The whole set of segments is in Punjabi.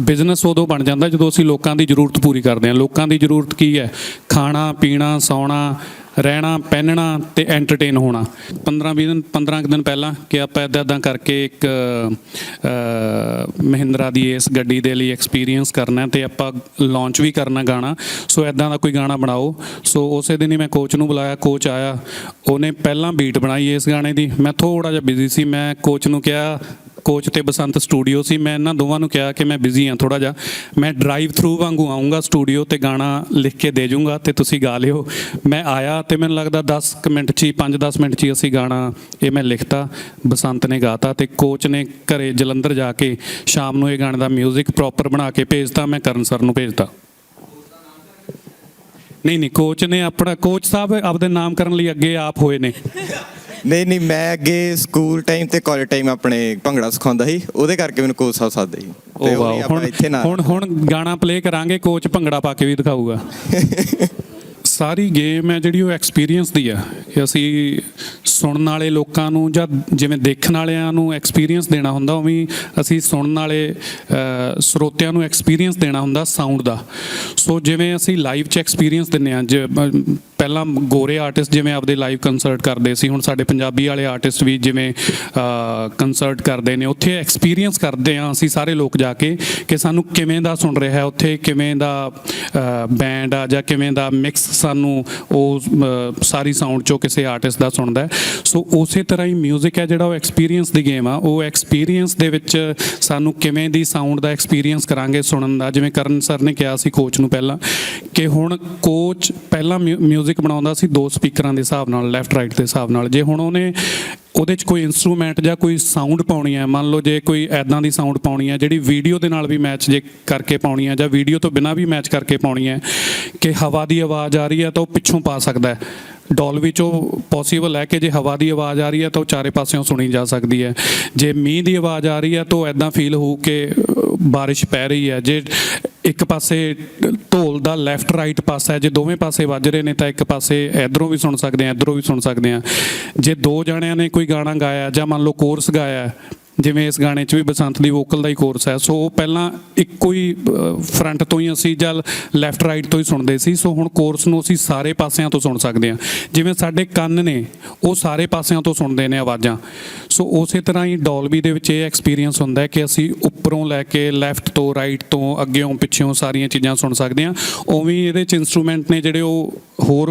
ਬਿਜ਼ਨਸ ਉਦੋਂ ਬਣ ਜਾਂਦਾ ਜਦੋਂ ਅਸੀਂ ਲੋਕਾਂ ਦੀ ਜ਼ਰੂਰਤ ਪੂਰੀ ਕਰਦੇ ਹਾਂ। ਲੋਕਾਂ ਦੀ ਜ਼ਰੂਰਤ ਕੀ ਹੈ? ਖਾਣਾ, ਪੀਣਾ, ਸੌਣਾ, ਰਹਿਣਾ, ਪਹਿਨਣਾ ਤੇ ਐਂਟਰਟੇਨ ਹੋਣਾ। 15 20 ਦਿਨ 15 ਕੁ ਦਿਨ ਪਹਿਲਾਂ ਕਿ ਆਪਾਂ ਇਦਾਂ ਇਦਾਂ ਕਰਕੇ ਇੱਕ ਮਹਿੰਦਰਾ ਦੀ ਇਸ ਗੱਡੀ ਦੇ ਲਈ ਐਕਸਪੀਰੀਅੰਸ ਕਰਨਾ ਹੈ ਤੇ ਆਪਾਂ ਲਾਂਚ ਵੀ ਕਰਨਾ ਗਾਣਾ। ਸੋ ਇਦਾਂ ਦਾ ਕੋਈ ਗਾਣਾ ਬਣਾਓ। ਸੋ ਉਸੇ ਦਿਨ ਹੀ ਮੈਂ ਕੋਚ ਨੂੰ ਬੁਲਾਇਆ। ਕੋਚ ਆਇਆ। ਉਹਨੇ ਪਹਿਲਾਂ ਬੀਟ ਬਣਾਈ ਇਸ ਗਾਣੇ ਦੀ। ਮੈਂ ਥੋੜਾ ਜਿਹਾ ਬਿਜ਼ੀ ਸੀ। ਮੈਂ ਕੋਚ ਨੂੰ ਕਿਹਾ ਕੋਚ ਤੇ ਬਸੰਤ ਸਟੂਡੀਓ ਸੀ, ਮੈਂ ਇਹਨਾਂ ਦੋਵਾਂ ਨੂੰ ਕਿਹਾ ਕਿ ਮੈਂ ਬਿਜ਼ੀ ਹਾਂ ਥੋੜਾ ਜਿਹਾ। ਮੈਂ ਡਰਾਈਵ ਥਰੂ ਵਾਂਗੂ ਆਉਂਗਾ ਸਟੂਡੀਓ ਤੇ ਗਾਣਾ ਲਿਖ ਕੇ ਦੇ ਜਾਊਂਗਾ ਤੇ ਤੁਸੀਂ ਗਾ ਲਿਓ। ਮੈਂ ਆਇਆ ਤੇ ਮੈਨੂੰ ਲੱਗਦਾ 10 ਕੁ ਮਿੰਟ 'ਚ ਹੀ 5-10 ਮਿੰਟ 'ਚ ਹੀ ਅਸੀਂ ਗਾਣਾ ਇਹ ਮੈਂ ਲਿਖਤਾ, ਬਸੰਤ ਨੇ ਗਾਤਾ ਤੇ ਕੋਚ ਨੇ ਘਰੇ ਜਲੰਧਰ ਜਾ ਕੇ ਸ਼ਾਮ ਨੂੰ ਇਹ ਗਾਣੇ ਦਾ 뮤직 ਪ੍ਰੋਪਰ ਬਣਾ ਕੇ ਭੇਜਤਾ, ਮੈਂ ਕਰਨ ਸਰ ਨੂੰ ਭੇਜਤਾ। ਨਹੀਂ ਨਹੀਂ ਕੋਚ ਨੇ ਆਪਣਾ ਕੋਚ ਸਾਹਿਬ ਆਪਦੇ ਨਾਮ ਕਰਨ ਲਈ ਅੱਗੇ ਆਪ ਹੋਏ ਨੇ। ਨਹੀਂ ਨਹੀਂ ਮੈਂ ਅੱਗੇ ਸਕੂਲ ਟਾਈਮ ਤੇ ਕਾਲਜ ਟਾਈਮ ਆਪਣੇ ਭੰਗੜਾ ਸਿਖਾਉਂਦਾ ਸੀ। ਉਹਦੇ ਕਰਕੇ ਮੈਨੂੰ ਕੋਚ ਸਾਹਿਬ ਸਾਦੇ ਸੀ। ਤੇ ਉਹ ਵਾਓ ਹੁਣ ਇੱਥੇ ਨਾ ਹੁਣ ਹੁਣ ਗਾਣਾ ਪਲੇ ਕਰਾਂਗੇ ਕੋਚ ਭੰਗੜਾ ਪਾ ਕੇ ਵੀ ਦਿਖਾਊਗਾ। ਸਾਰੀ ਗੇਮ ਹੈ ਜਿਹੜੀ ਉਹ ਐਕਸਪੀਰੀਅੰਸ ਦੀ ਆ। ਕਿ ਅਸੀਂ ਸੁਣਨ ਵਾਲੇ ਲੋਕਾਂ ਨੂੰ ਜਾਂ ਜਿਵੇਂ ਦੇਖਣ ਵਾਲਿਆਂ ਨੂੰ ਐਕਸਪੀਰੀਅੰਸ ਦੇਣਾ ਹੁੰਦਾ ਉਵੇਂ ਅਸੀਂ ਸੁਣਨ ਵਾਲੇ ਅ, ਸਰੋਤਿਆਂ ਨੂੰ ਐਕਸਪੀਰੀਅੰਸ ਦੇਣਾ ਹੁੰਦਾ ਸਾਊਂਡ ਦਾ। ਸੋ ਜਿਵੇਂ ਅਸੀਂ ਲਾਈਵ 'ਚ ਐਕਸਪੀਰੀਅੰਸ ਦਿੰਨੇ ਆ ਪਹਿਲਾਂ ਗੋਰੇ ਆਰਟਿਸਟ ਜਿਵੇਂ ਆਪਦੇ ਲਾਈਵ ਕੰਸਰਟ ਕਰਦੇ ਸੀ ਹੁਣ ਸਾਡੇ ਪੰਜਾਬੀ ਵਾਲੇ ਆਰਟਿਸਟ ਵੀ ਜਿਵੇਂ ਕੰਸਰਟ ਕਰਦੇ ਨੇ ਉੱਥੇ ਐਕਸਪੀਰੀਅੰਸ ਕਰਦੇ ਆ ਅਸੀਂ ਸਾਰੇ ਲੋਕ ਜਾ ਕੇ ਕਿ ਸਾਨੂੰ ਕਿਵੇਂ ਦਾ ਸੁਣ ਰਿਹਾ ਹੈ ਉੱਥੇ ਕਿਵੇਂ ਦਾ ਬੈਂਡ ਆ ਜਾਂ ਕਿਵੇਂ ਦਾ ਮਿਕਸ ਸਾਨੂੰ ਉਹ ਅ, ਸਾਰੀ ਸਾਊਂਡ ਚੋਂ ਕਿਸੇ ਆਰਟਿਸਟ ਦਾ ਸੁਣਦਾ ਹੈ ਸੋ ਉਸੇ ਤਰ੍ਹਾਂ ਹੀ 뮤직 ਹੈ ਜਿਹੜਾ ਉਹ ਐਕਸਪੀਰੀਅੰਸ ਦੀ ਗੇਮ ਆ ਉਹ ਐਕਸਪੀਰੀਅੰਸ ਦੇ ਵਿੱਚ ਸਾਨੂੰ ਕਿਵੇਂ ਦੀ ਸਾਊਂਡ ਦਾ ਐਕਸਪੀਰੀਅੰਸ ਕਰਾਂਗੇ ਸੁਣਨ ਦਾ ਜਿਵੇਂ ਕਰਨ ਸਰ ਨੇ ਕਿਹਾ ਸੀ ਕੋਚ ਨੂੰ ਪਹਿਲਾਂ ਕਿ ਹੁਣ ਕੋਚ ਪਹਿਲਾਂ 뮤직 ਬਣਾਉਂਦਾ ਸੀ ਦੋ ਸਪੀਕਰਾਂ ਦੇ ਹਿਸਾਬ ਨਾਲ ਲੈਫਟ ਰਾਈਟ ਦੇ ਹਿਸਾਬ ਨਾਲ। ਜੇ ਹੁਣ ਉਹਨੇ ਉਹਦੇ 'ਚ ਕੋਈ ਇਨਸਟਰੂਮੈਂਟ ਜਾਂ ਕੋਈ ਸਾਊਂਡ ਪਾਉਣੀ ਹੈ, ਮੰਨ ਲਓ ਜੇ ਕੋਈ ਐਦਾਂ ਦੀ ਸਾਊਂਡ ਪਾਉਣੀ ਹੈ, ਜਿਹੜੀ ਵੀਡੀਓ ਦੇ ਨਾਲ ਵੀ ਮੈਚ ਜੇ ਕਰਕੇ ਪਾਉਣੀ ਹੈ ਜਾਂ ਵੀਡੀਓ ਤੋਂ ਬਿਨਾਂ ਵੀ ਮੈਚ ਕਰਕੇ ਪਾਉਣੀ ਹੈ, ਕਿ ਹਵਾ ਦੀ ਆਵਾਜ਼ ਆ ਰਹੀ ਹੈ ਤਾਂ ਉਹ ਪਿੱਛੋਂ ਪਾ ਸਕਦਾ ਹੈ। ਡੋਲਵੀ ਚੋਂ ਪੋਸੀਬਲ ਹੈ ਕਿ ਜੇ ਹਵਾ ਦੀ ਆਵਾਜ਼ ਆ ਰਹੀ ਹੈ ਤਾਂ ਉਹ ਚਾਰੇ ਪਾਸਿਓਂ ਸੁਣੀ ਜਾ ਸਕਦੀ ਹੈ। ਜੇ ਮੀਂਹ ਦੀ ਆਵਾਜ਼ ਆ ਰਹੀ ਹੈ ਤਾਂ ਐਦਾਂ ਫੀਲ ਹੋਊ ਕਿ ਬਾਰਿਸ਼ ਪੈ ਰਹੀ ਹੈ। ਜੇ ਇੱਕ ਪਾਸੇ ਢੋਲ ਦਾ ਲੈਫਟ ਰਾਈਟ ਪਾਸਾ ਹੈ, ਜੇ ਦੋਵੇਂ ਪਾਸੇ ਵੱਜ ਰਹੇ ਨੇ ਤਾਂ ਇੱਕ ਪਾਸੇ ਇਧਰੋਂ ਵੀ ਸੁਣ ਸਕਦੇ ਆ ਇਧਰੋਂ ਵੀ ਸੁਣ ਸਕਦੇ ਆ ਜੇ ਦੋ ਜਣਿਆਂ ਨੇ ਕੋਈ ਗਾਣਾ ਗਾਇਆ ਜਾਂ ਮੰਨ ਲਓ ਕੋਰਸ ਗਾਇਆ ਜਿਵੇਂ ਇਸ ਗਾਣੇ 'ਚ ਵੀ ਬਸੰਤ ਦੀ ਵੋਕਲ ਦਾ ਹੀ ਕੋਰਸ ਹੈ। ਸੋ ਉਹ ਪਹਿਲਾਂ ਇੱਕੋ ਹੀ ਫਰੰਟ ਤੋਂ ਹੀ ਅਸੀਂ ਜਾਂ ਲੈਫਟ ਰਾਈਟ ਤੋਂ ਹੀ ਸੁਣਦੇ ਸੀ। ਸੋ ਹੁਣ ਕੋਰਸ ਨੂੰ ਅਸੀਂ ਸਾਰੇ ਪਾਸਿਆਂ ਤੋਂ ਸੁਣ ਸਕਦੇ ਹਾਂ। ਜਿਵੇਂ ਸਾਡੇ ਕੰਨ ਨੇ, ਉਹ ਸਾਰੇ ਪਾਸਿਆਂ ਤੋਂ ਸੁਣਦੇ ਨੇ ਆਵਾਜ਼ਾਂ। ਸੋ ਉਸੇ ਤਰ੍ਹਾਂ ਹੀ ਡੋਲਬੀ ਦੇ ਵਿੱਚ ਇਹ ਐਕਸਪੀਰੀਅੰਸ ਹੁੰਦਾ ਹੈ ਕਿ ਅਸੀਂ ਉੱਪਰੋਂ ਲੈ ਕੇ ਲੈਫਟ ਤੋਂ ਰਾਈਟ ਤੋਂ ਅੱਗੇੋਂ ਪਿੱਛੋਂ ਸਾਰੀਆਂ ਚੀਜ਼ਾਂ ਸੁਣ ਸਕਦੇ ਹਾਂ। ਉਵੇਂ ਇਹਦੇ 'ਚ ਇਨਸਟਰੂਮੈਂਟ ਨੇ ਜਿਹੜੇ ਉਹ ਹੋਰ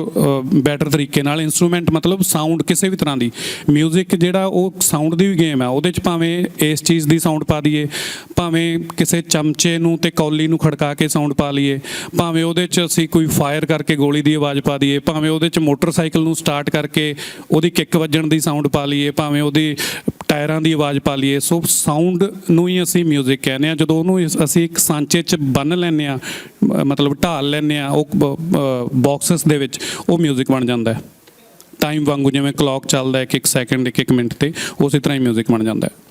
ਬੈਟਰ ਤਰੀਕੇ ਨਾਲ ਇਨਸਟਰੂਮੈਂਟ ਮਤਲਬ ਸਾਊਂਡ ਕਿਸੇ ਵੀ ਤਰ੍ਹਾਂ ਦੀ। 뮤직 ਜਿਹੜਾ ਉਹ ਸਾਊਂਡ ਦੀ ਵੀ ਗੇਮ ਹੈ, ਉਹਦੇ 'ਚ ਭਾਵੇਂ ਇਸ ਚੀਜ਼ ਦੀ ਸਾਊਂਡ ਪਾ ਦਈਏ ਭਾਵੇਂ ਕਿਸੇ ਚਮਚੇ ਨੂੰ ਤੇ ਕੌਲੀ ਨੂੰ ਖੜਕਾ ਕੇ ਸਾਊਂਡ ਪਾ ਲਈਏ ਭਾਵੇਂ ਉਹਦੇ 'ਚ ਅਸੀਂ ਕੋਈ ਫਾਇਰ ਕਰਕੇ ਗੋਲੀ ਦੀ ਆਵਾਜ਼ ਪਾ ਦਈਏ ਭਾਵੇਂ ਉਹਦੇ 'ਚ ਮੋਟਰਸਾਈਕਲ ਨੂੰ ਸਟਾਰਟ ਕਰਕੇ ਉਹਦੀ ਕਿੱਕ ਵੱਜਣ ਦੀ ਸਾਊਂਡ ਪਾ ਲਈਏ ਭਾਵੇਂ ਉਹਦੀ ਟਾਇਰਾਂ ਦੀ ਆਵਾਜ਼ ਪਾ ਲਈਏ ਸੋ ਸਾਊਂਡ ਨੂੰ ਹੀ ਅਸੀਂ 뮤직 ਕਹਿੰਦੇ ਆ ਜਦੋਂ ਉਹਨੂੰ ਇਸ- ਅਸੀਂ ਇੱਕ ਸਾਂਚੇ 'ਚ ਬੰਨ ਲੈਂਦੇ ਆ ਮਤਲਬ ਢਾਲ ਲੈਂਦੇ ਆ ਉਹ ਬਾਕਸਸ ਦੇ ਵਿੱਚ ਉਹ 뮤직 ਬਣ ਜਾਂਦਾ ਹੈ ਟਾਈਮ ਵਾਂਗੂ ਜਿਵੇਂ ਕਲੌਕ ਚੱਲਦਾ ਹੈ ਇੱਕ ਇੱਕ ਸੈਕਿੰਡ ਇੱਕ ਇੱਕ ਮਿੰਟ ਤੇ ਉਸੇ ਤਰ੍ਹਾਂ ਹੀ 뮤직 ਬਣ ਜਾਂਦਾ ਹੈ